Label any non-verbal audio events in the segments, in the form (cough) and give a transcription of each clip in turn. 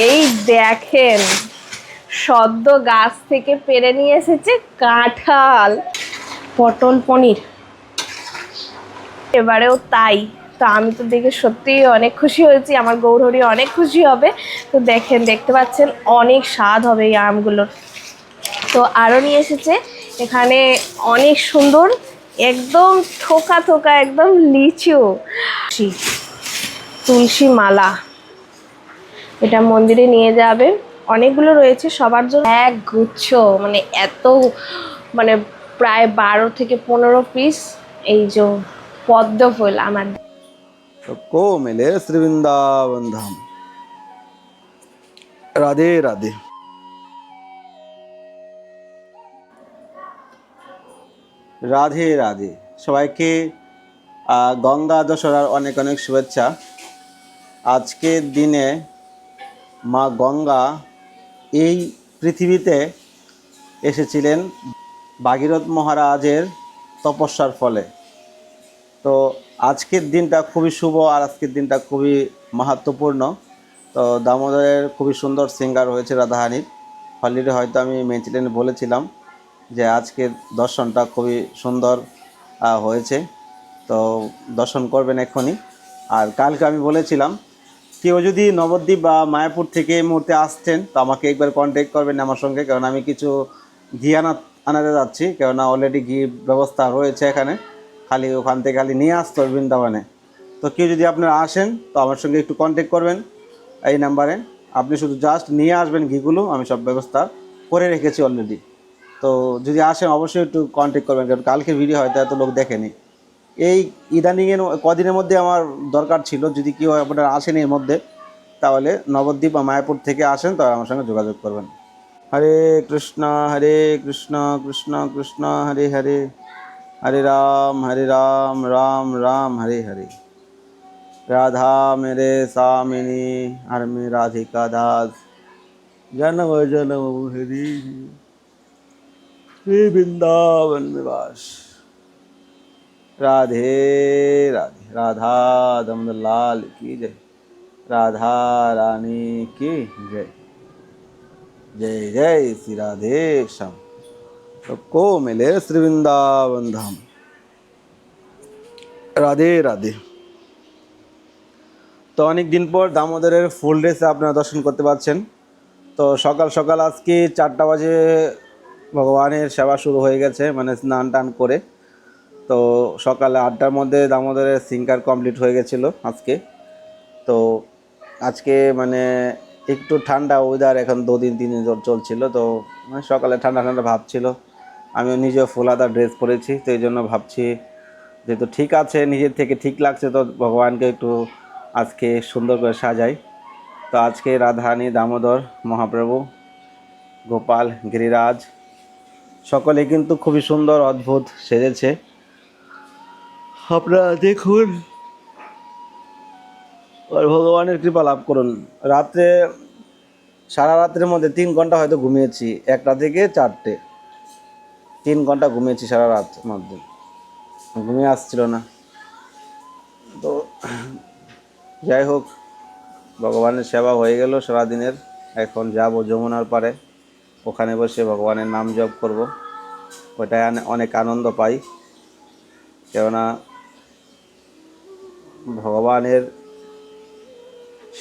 এই দেখেন, সদ্য গাছ থেকে পেরে নিয়ে এসেছে কাঁঠাল, পটল পনির। এবারেও তাই। তো আমি তো দেখে সত্যিই অনেক খুশি হয়েছি, আমার গৌরহরি অনেক খুশি হবে। তো দেখেন, দেখতে পাচ্ছেন, অনেক স্বাদ হবে এই আমগুলোর। তো আরও নিয়ে এসেছে, এখানে অনেক সুন্দর, একদম থোকা থোকা একদম লিচু। তুলসী মালা। এটা মন্দিরে নিয়ে যাবে অনেকগুলো রয়েছে সবার জন্য এক গুচ্ছ মানে এত মানে প্রায় বারো থেকে পনেরো পিস এই যে পদ্ম ফুল আমার सबको मिले श्री वृंदावन धाम राधे राधे রাধে রাধে সবাইকে আহ, গঙ্গা দশরার অনেক অনেক শুভেচ্ছা আজকের দিনে মা গঙ্গা এই পৃথিবীতে এসেছিলেন ভাগীরথ মহারাজের তপস্যার ফলে। তো আজকের দিনটা খুবই শুভ আর আজকের দিনটা খুবই মাহাত্মপূর্ণ তো দামোদরের খুবই সুন্দর সিঙ্গার হয়েছে রাধাহানির অলরেডি হয়তো আমি মেনচিলেন বলেছিলাম যে আজকের দর্শনটা খুবই সুন্দর হয়েছে। তো দর্শন করবেন এক্ষুনি। আর কালকে আমি বলেছিলাম কেউ যদি নবদ্বীপ বা মায়াপুর থেকে এই মুহূর্তে আসছেন, তো আমাকে একবার কন্ট্যাক্ট করবেন আমার সঙ্গে, কারণ আমি কিছু ঘি আনা আনাতে যাচ্ছি কেননা অলরেডি ঘি ব্যবস্থা রয়েছে এখানে। খালি ওখান থেকে খালি নিয়ে আসতে বৃন্দাবনে। তো কেউ যদি আপনারা আসেন, তো আমার সঙ্গে একটু কন্ট্যাক্ট করবেন এই নাম্বারে। আপনি শুধু জাস্ট নিয়ে আসবেন ঘিগুলো, আমি সব ব্যবস্থা করে রেখেছি অলরেডি তো যদি আসেন, অবশ্যই একটু কন্ট্যাক্ট করবেন, কারণ কালকে ভিডিও হয়তো এত লোক দেখেনি। এই ইদানিংয়ের কদিনের মধ্যে আমার দরকার ছিল, যদি কেউ আপনারা আসেন এর মধ্যে, তাহলে নবদ্বীপ বা মায়াপুর থেকে আসেন, তাহলে আমার সঙ্গে যোগাযোগ করবেন। হরে কৃষ্ণ হরে কৃষ্ণ কৃষ্ণ কৃষ্ণ, হরে হরে। হরে রাম হরে রাম রাম রাম, হরে হরে। রাধা মেরে সামিনী আর মে রাধিকা দাস। জন জন হরি বৃন্দাবন নিবাস। निवास राधे राधे राधा दमदर लाल की जय राधा रानी की जय जय जय श्री राधे श्याम सबको मिले श्री वृंदावन धाम রাধে রাধে তো অনেক দিন পর দামোদরের ফুল ড্রেসে আপনারা দর্শন করতে পারছেন তো সকাল সকাল আজকে চারটা বাজে ভগবানের সেবা শুরু হয়ে গেছে মানে স্নান টান করে তো সকালে আটটার মধ্যে দামোদরের সিঙ্কার কমপ্লিট হয়ে গেছিল আজকে। তো আজকে মানে একটু ঠান্ডা ওয়েদার এখন দু দিন তিন দিন চলছিল, তো মানে সকালে ঠান্ডা ঠান্ডা ভাব ছিল। আমিও নিজেও ফুলাদা ড্রেস পরেছি, তো এই জন্য ভাবছি যেহেতু ঠিক আছে, নিজের থেকে ঠিক লাগছে, তো ভগবানকে একটু আজকে সুন্দর করে সাজাই। তো আজকে রাধারানী, দামোদর, মহাপ্রভু, গোপাল, গিরিরাজ সকলে কিন্তু খুবই সুন্দর, অদ্ভুত সেজেছে। আপনারা দেখুন, আর ভগবানের কৃপা লাভ করুন। রাত্রে, সারা রাত্রের মধ্যে তিন ঘণ্টা হয়তো ঘুমিয়েছি, একটা থেকে চারটে। তিন ঘণ্টা ঘুমিয়েছি সারা রাত মধ্যে। ঘুমিয়ে আসছিল না। তো, যাই হোক, ভগবানের সেবা হয়ে গেল সারাদিনের। এখন যাব যমুনার পারে ওখানে বসে ভগবানের নাম জপ করব। আনে- অনেক আনন্দ পাই। কেননা ভগবানের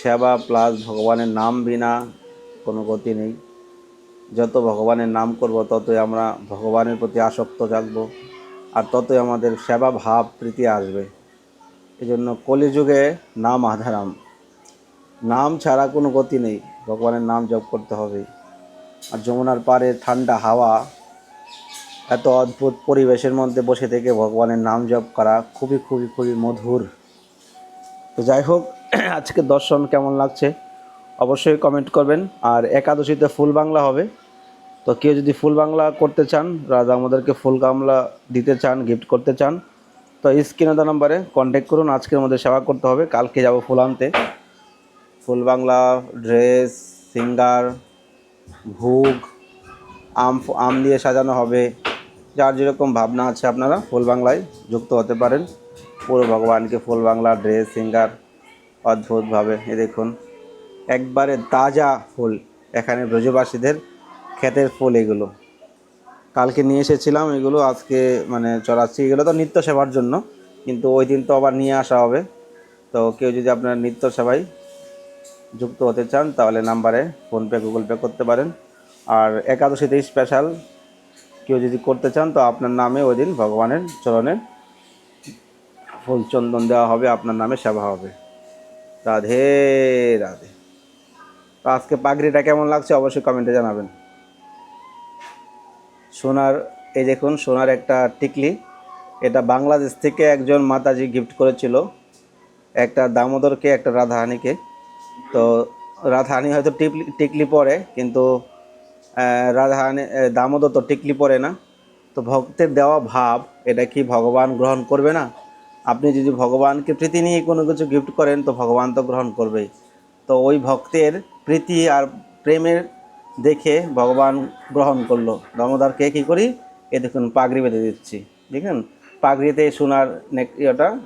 সেবা প্লাস ভগবানের নাম বিনা কোনো গতি নেই। যত ভগবানের নাম করব, ততই আমরা ভগবানের প্রতি আসক্ত থাকব আর ততই আমাদের সেবা ভাব প্রীতি আসবে। এই জন্য কলিযুগে নাম আধারাম। নাম ছাড়া কোনো গতি নেই। ভগবানের নাম জপ করতে হবে। আর যমুনার পাড়ে ঠান্ডা হাওয়া, এত অদ্ভুত পরিবেশের মধ্যে বসে থেকে ভগবানের নাম জপ করা খুবই খুবই খুবই মধুর। তো যাই হোক (clears throat) আজকে দর্শন কেমন লাগছে অবশ্যই কমেন্ট করবেন। আর একাদশীতে ফুল বাংলা হবে। তো কেউ যদি ফুল বাংলা করতে চান, রাজা আমাদেরকে ফুল গামলা দিতে চান গিফট করতে চান, তো স্ক্রিনে দেওয়া নাম্বারে কন্ট্যাক্ট করুন। আজকের মধ্যে সেবা করতে হবে। কালকে যাব ফুল আনতে। ফুল বাংলা ড্রেস সিঙ্গার ভোগ, আম আম দিয়ে সাজানো হবে। যার যেরকম ভাবনা আছে আপনারা ফুল বাংলায় যুক্ত হতে পারেন। পুরো ভগবানকে ফুল বাংলা ড্রেস সিঙ্গার অদ্ভুতভাবে। এ দেখুন, একবারে তাজা ফুল। এখানে ব্রজবাসীদের ক্ষেতের ফুল এগুলো। কালকে নিয়ে এসেছিলাম এগুলো, আজকে মানে চড়াচ্ছি। এগুলো তো নিত্য সেবার জন্য, কিন্তু ওই দিন তো আবার নিয়ে আসা হবে। তো কেউ যদি আপনার নিত্য সেবায় যুক্ত হতে চান, তাহলে নাম্বারে ফোনপে, গুগল পে করতে পারেন। আর একাদশীতে স্পেশাল কেউ যদি করতে চান, তো আপনার নামে ওই দিন ভগবানের চরণের ফুল চন্দন দেওয়া হবে, আপনার নামে সেবা হবে। রাধে রাধে। তো আজকে পাগড়িটা কেমন লাগছে অবশ্যই কমেন্টে জানাবেন। সোনার, এই দেখুন, সোনার একটা টিকলি। এটা বাংলাদেশ থেকে একজন মাতাজি গিফট করেছিল, একটা দামোদরকে, একটা রাধাহানিকে তো রাধাহানি হয়তো টিপলি, টিকলি পরে, কিন্তু রাধাহানি দামোদর তো টিকলি পরে না। তো ভক্তের দেওয়া ভাব, এটা কি ভগবান গ্রহণ করবে না? আপনি যদি ভগবানকে প্রীতি নিয়ে কোনো কিছু গিফট করেন, তো ভগবান তো গ্রহণ করবেই। তো ওই ভক্তের প্রীতি আর প্রেমের দেখে ভগবান গ্রহণ করল। দামোদরকে কী করি? এ দেখুন, পাগড়ি বেঁধে দিচ্ছি। দেখুন, পাগড়িতে সোনার নেক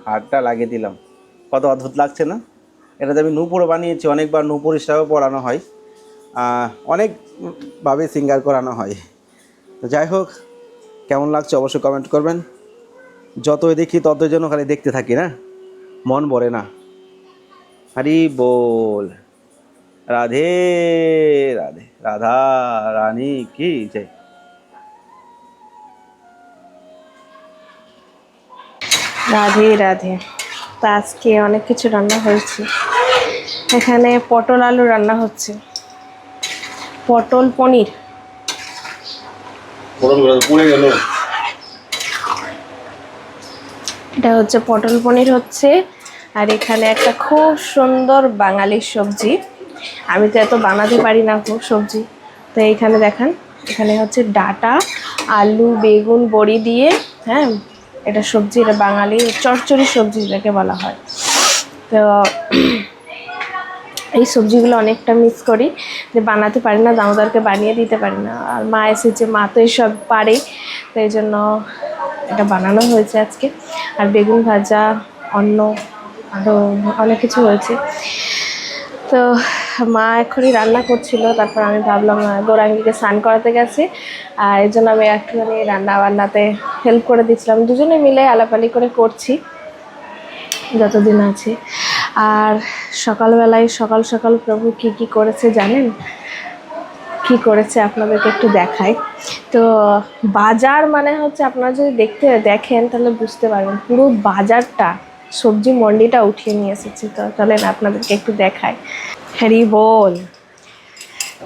হারটা লাগিয়ে দিলাম। কত অদ্ভুত লাগছে না? এটাতে আমি নূপুরও বানিয়েছি, অনেকবার নূপুর হিসাবেও পড়ানো হয়। অনেকভাবে সিঙ্গার করানো হয়। তো যাই হোক, কেমন লাগছে অবশ্যই কমেন্ট করবেন। যতই দেখি ততই যেন খালি দেখতে থাকি না। মন ভরে না। হরি বল। রাধে রাধে। রাধা রানী কি জয় রাধে রাধে। তো আজকে অনেক কিছু রান্না হয়েছে। এখানে পটল আলু রান্না হচ্ছে। পটল পনির। পড়ে গেল। এটা হচ্ছে পটল পনির হচ্ছে। আর এখানে একটা খুব সুন্দর বাঙালি সবজি। আমি তো এত বানাতে পারি না খুব সবজি। তো এইখানে দেখান, এখানে হচ্ছে ডাটা, আলু, বেগুন, বড়ি দিয়ে হ্যাঁ এটা সবজি, এটা বাঙালি চচ্চড়ি সবজি যেটাকে বলা হয়। তো এই সবজিগুলো অনেকটা মিস করি। যে বানাতে পারি না, দামোদরকে বানিয়ে দিতে পারি না। আর মা এসেছে, মা তো এইসব পারে তো এই জন্য এটা বানানো হয়েছে আজকে। আর বেগুন ভাজা, অন্ন আরও অনেক কিছু হয়েছে। তো মা এখনই রান্না করছিল, তারপর আমি ভাবলাম গৌরাঙ্গীকে স্নান করাতে গেছে। আর এই জন্য আমি একটুখানি রান্না বান্নাতে হেল্প করে দিচ্ছিলাম দুজনে মিলে আলাপালি করে করছি, যতদিন আছে। আর সকালবেলায় সকাল সকাল প্রভু কি কি করেছে জানেন? কি করেছে আপনাদেরকে একটু দেখাই। তো বাজার মানে হচ্ছে আপনারা যদি দেখতে দেখেন তাহলে বুঝতে পারবেন পুরো বাজারটা সবজি মন্ডিটা উঠিয়ে নিয়ে এসেছি তো তাহলে আপনাদেরকে একটু দেখাই। Hairy ball.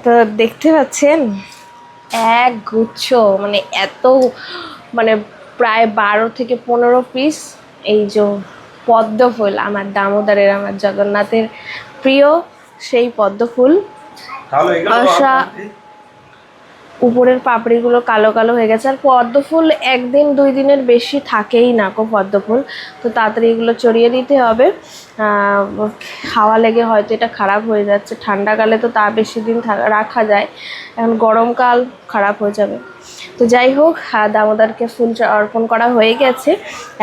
তো দেখতে পাচ্ছেন এক গুচ্ছ মানে এত মানে প্রায় বারো থেকে পনেরো পিস এই যে পদ্ম ফুল আমার দামোদরের আমার জগন্নাথের প্রিয় সেই পদ্ম ফুল। উপরের পাপড়িগুলো কালো কালো হয়ে গেছে। আর পদ্ম ফুল একদিন দুই দিনের বেশি থাকেই না কো পদ্ম ফুল তো তাড়াতাড়ি এগুলো চড়িয়ে দিতে হবে। হাওয়া লেগে হয়তো এটা খারাপ হয়ে যাচ্ছে। ঠান্ডাকালে তো তা বেশি দিন রাখা যায়। এখন গরমকাল খারাপ হয়ে যাবে। তো যাই হোক দামোদরকে ফুল অর্পণ করা হয়ে গেছে।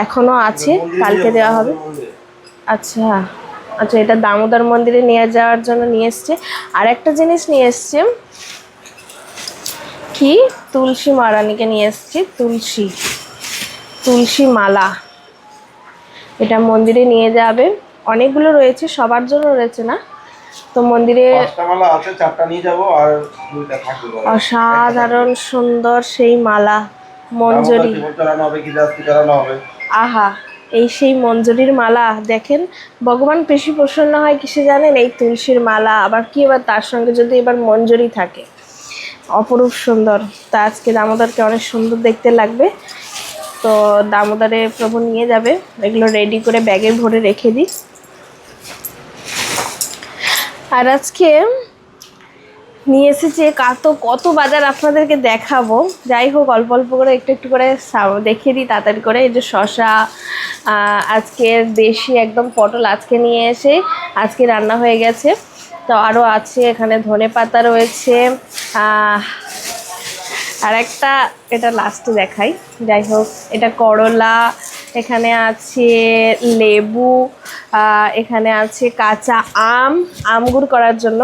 এখনও আছে, কালকে দেওয়া হবে। আচ্ছা আচ্ছা এটা দামোদর মন্দিরে নিয়ে যাওয়ার জন্য নিয়ে এসছে। আর একটা জিনিস নিয়ে এসছে। কি তুলসী মারানিকে নিয়ে এসছি তুলসী তুলসী মালা। এটা মন্দিরে নিয়ে যাবে। অনেকগুলো রয়েছে সবার জন্য রয়েছে না? তো মন্দিরে। অসাধারণ সুন্দর সেই মালা মঞ্জরি। আহা এই সেই মঞ্জরির মালা দেখেন ভগবান বেশি প্রসন্ন হয় কিসে জানেন? এই তুলসীর মালা আবার কি এবার তার সঙ্গে যদি এবার মঞ্জরি থাকে? অপরূপ সুন্দর। তা আজকে দামোদরকে অনেক সুন্দর দেখতে লাগবে। তো দামোদরে প্রভু নিয়ে যাবে। এগুলো রেডি করে ব্যাগে ভরে রেখে দিই। আর আজকে নিয়ে এসেছে কত কত বাজার আপনাদেরকে দেখাবো। যাই হোক, অল্প অল্প করে একটু একটু করে দেখিয়ে দিই তাড়াতাড়ি করে। এই যে শশা আজকের দেশি একদম পটল আজকে নিয়ে এসে, আজকে রান্না হয়ে গেছে। তো আরও আছে, এখানে ধনে পাতা রয়েছে। আর একটা এটা লাস্টে দেখাই। যাই হোক, এটা করলা, এখানে আছে লেবু এখানে আছে কাঁচা আম আমগুর করার জন্য।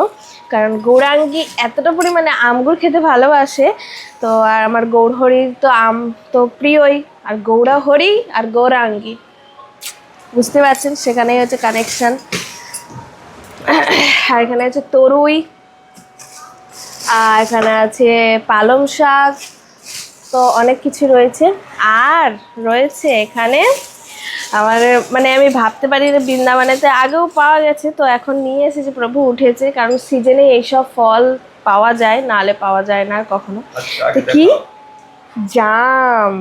কারণ গৌরাঙ্গি এতটা পরিমাণে আমগুর খেতে ভালোবাসে, তো আর আমার গৌরহরির তো আম তো প্রিয়ই, আর গৌরাহরি আর গৌরাঙ্গি। বুঝতে পারছেন? সেখানেই হচ্ছে কানেকশন আর এখানে আছে তরুই আর এখানে আছে পালং শাক তো অনেক কিছু রয়েছে। আর রয়েছে এখানে আমার মানে আমি ভাবতে পারি যে বৃন্দাবনেতে আগেও পাওয়া গেছে তো এখন নিয়ে এসেছে প্রভু উঠেছে কারণ সিজনে এইসব ফল পাওয়া যায় নালে পাওয়া যায় না কখনো। তো কি? জাম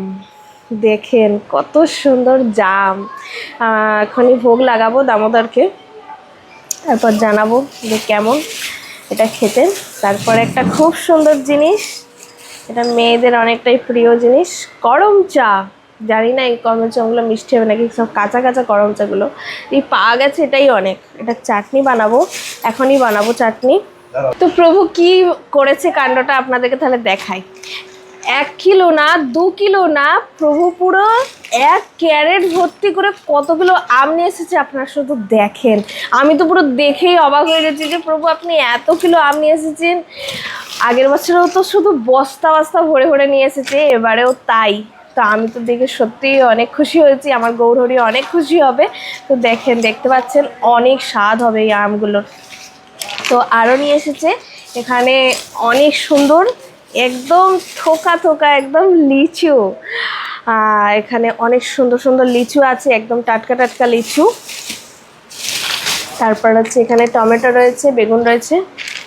দেখেন কত সুন্দর জাম। এখনই ভোগ লাগাবো দামোদরকে। তারপর জানাব যে কেমন এটা খেতে। তারপর একটা খুব সুন্দর জিনিস, এটা মেয়েদের অনেকটাই প্রিয় জিনিস, গরম চা। জানি না এই গরম চাগুলো মিষ্টি হবে নাকি, সব কাঁচা কাঁচা গরম চাগুলো এই পাওয়া গেছে এটাই অনেক। এটা চাটনি বানাবো, এখনই বানাবো চাটনি। তো প্রভু কি করেছে কাণ্ডটা আপনাদেরকে তাহলে দেখাই। এক কিলো না, দু কিলো না, প্রভু পুরো এক ক্যারেট ভর্তি করে কতগুলো আম নিয়ে এসেছে আপনারা শুধু দেখেন। আমি তো পুরো দেখেই অবাক হয়ে গেছি যে প্রভু আপনি এত কিলো আম নিয়ে এসেছেন। আগের বছরেও তো শুধু বস্তা বস্তা ভরে ভরে নিয়ে এসেছে, এবারেও তাই। তো আমি তো দেখে সত্যিই অনেক খুশি হয়েছি, আমার গৌরহরি অনেক খুশি হবে। তো দেখেন, দেখতে পাচ্ছেন, অনেক স্বাদ হবে এই আমগুলোর। তো আরও নিয়ে এসেছে, এখানে অনেক সুন্দর একদম থোকা থোকা একদম লিচু। এখানে অনেক সুন্দর সুন্দর লিচু আছে, একদম টাটকা টাটকা লিচু। তারপর হচ্ছে এখানে টমেটো রয়েছে, বেগুন রয়েছে।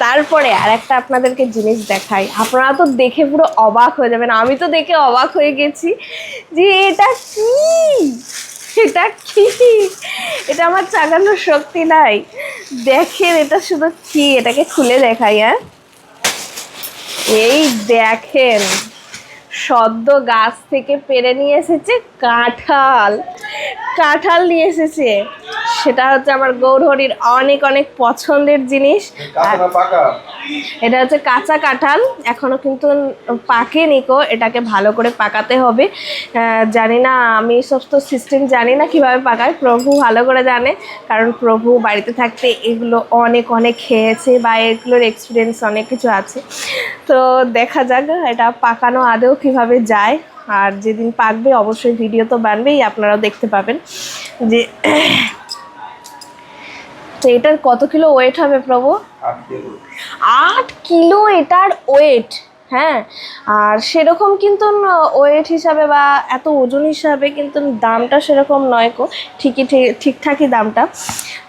তারপরে আর একটা আপনাদেরকে জিনিস দেখাই। আপনারা তো দেখে পুরো অবাক হয়ে যাবেন। আমি তো দেখে অবাক হয়ে গেছি যে এটা কি? এটা কি? এটা আমার চাগানোর শক্তি নাই। দেখেন, এটা শুধু কি? এটাকে খুলে দেখাই হ্যাঁ? এই দেখেন সদ্য গাছ থেকে পেরে নিয়ে এসেছে কাঁঠাল। কাঁঠাল নিয়ে এসেছে। সেটা হচ্ছে আমার গৌরহরির অনেক অনেক পছন্দের জিনিস। এটা হচ্ছে কাঁচা কাঁঠাল। এখনও কিন্তু পাকেনি কো এটাকে ভালো করে পাকাতে হবে। জানি না আমি সব তো সিস্টেম জানি না কীভাবে পাকায় প্রভু ভালো করে জানে। কারণ প্রভু বাড়িতে থাকতে এগুলো অনেক অনেক খেয়েছে বা এগুলোর এক্সপিরিয়েন্স অনেক কিছু আছে। তো দেখা যাক এটা পাকানো আদেও কীভাবে যায়। আর যেদিন পাকবে অবশ্যই ভিডিও তো বানবেই আপনারাও দেখতে পাবেন। যে তো এটার কত কিলো ওয়েট হবে প্রভু? আট কিলো। এটার ওয়েট হ্যাঁ? আর সেরকম কিন্তু ওয়েট হিসাবে বা এত ওজন হিসাবে কিন্তু দামটা সেরকম নয় কো ঠিকই ঠিক- ঠিকঠাকই দামটা।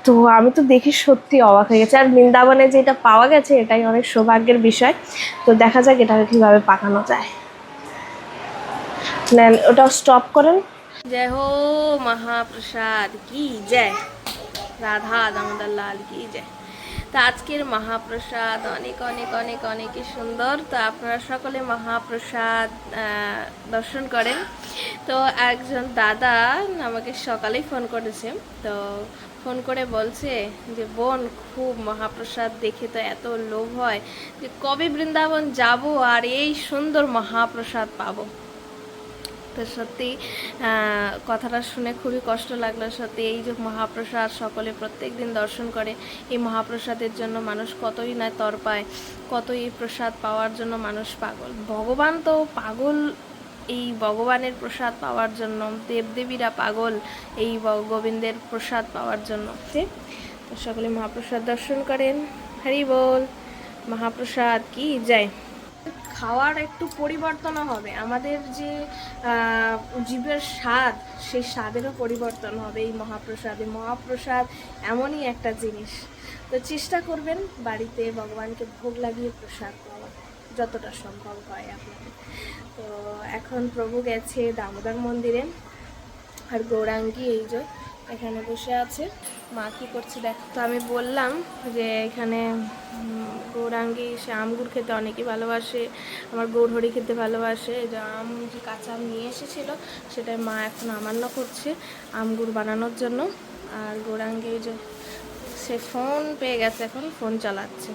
তো আমি তো দেখি সত্যি অবাক হয়ে গেছে। আর বৃন্দাবনে যেটা পাওয়া গেছে এটাই অনেক সৌভাগ্যের বিষয়। তো দেখা যাক এটাকে কীভাবে পাকানো যায়। নেন ওটা স্টপ করেন। জয় হো মহাপ্রসাদ কি জয়? রাধা দামোদর লাল কি জয় তো আজকের মহাপ্রসাদ অনেক অনেক অনেক, অনেকই সুন্দর। তো আপনারা সকলে মহাপ্রসাদ দর্শন করেন। তো একজন দাদা আমাকে সকালেই ফোন করেছে। তো ফোন করে বলছে যে, বোন, খুব মহাপ্রসাদ দেখে তো এত লোভ হয় যে কবে বৃন্দাবন যাব আর এই সুন্দর মহাপ্রসাদ পাবো? তো সত্যি কথাটা শুনে খুবই কষ্ট লাগল। সত্যি, এই যে মহাপ্রসাদ সকলে প্রত্যেক দিন দর্শন করে। এই মহাপ্রসাদের জন্য মানুষ কতই না তরপায় কতই এই প্রসাদ পাওয়ার জন্য মানুষ পাগল। ভগবান তো পাগল, এই ভগবানের প্রসাদ পাওয়ার জন্য, দেবদেবীরা পাগল, এই গোবিন্দের প্রসাদ পাওয়ার জন্য। তো সকলে মহাপ্রসাদ দর্শন করেন। হরি বল, মহাপ্রসাদ কি? যায় খাওয়ার একটু পরিবর্তনও হবে। আমাদের যে জীবের স্বাদ, সেই স্বাদেরও পরিবর্তন হবে এই মহাপ্রসাদে। মহাপ্রসাদ এমনই একটা জিনিস। তো চেষ্টা করবেন বাড়িতে ভগবানকে ভোগ লাগিয়ে প্রসাদ পাওয়া। যতটা সম্ভব হয় আপনাদের। তো এখন প্রভু গেছে দামোদর মন্দিরে। আর গৌরাঙ্গী এই যে এখানে বসে আছে। মা কি করছে দেখ। তো আমি বললাম যে এখানে গৌরাঙ্গী, সে আমগুর খেতে অনেকেই ভালোবাসে, আমার গৌরহরি খেতে ভালোবাসে। যে আম যে কাঁচা আম নিয়ে এসেছিল, সেটাই মা এখন আমান্য করছে আমগুর বানানোর জন্য। আর গৌরাঙ্গী যে, সে ফোন পেয়ে গেছে এখন ফোন চালাচ্ছে।